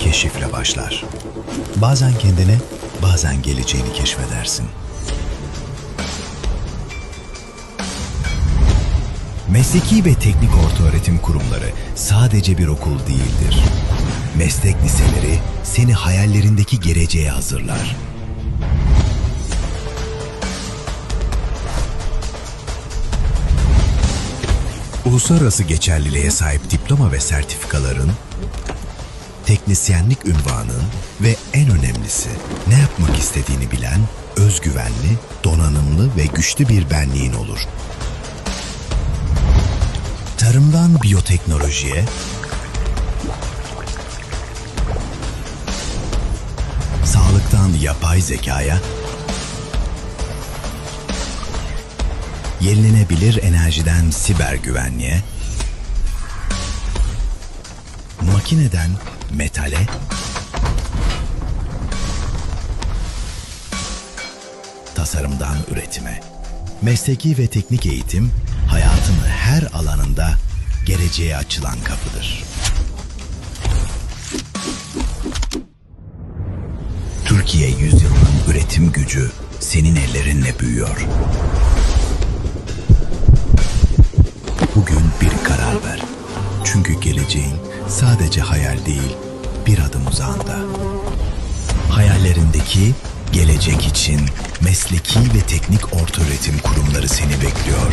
keşifle başlar. Bazen kendine, bazen geleceğini keşfedersin. Mesleki ve teknik ortaöğretim kurumları sadece bir okul değildir. Meslek liseleri seni hayallerindeki geleceğe hazırlar. Uluslararası geçerliliğe sahip diploma ve sertifikaların, teknisyenlik ünvanın ve en önemlisi ne yapmak istediğini bilen, özgüvenli, donanımlı ve güçlü bir benliğin olur. Tarımdan biyoteknolojiye, sağlıktan yapay zekaya, yenilenebilir enerjiden siber güvenliğe, makineden metale, tasarımdan üretime. Mesleki ve teknik eğitim hayatın her alanında geleceğe açılan kapıdır. Türkiye yüzyılının üretim gücü senin ellerinle büyüyor. Çünkü geleceğin sadece hayal değil, bir adım uzağında. Hayallerindeki gelecek için mesleki ve teknik ortaöğretim kurumları seni bekliyor.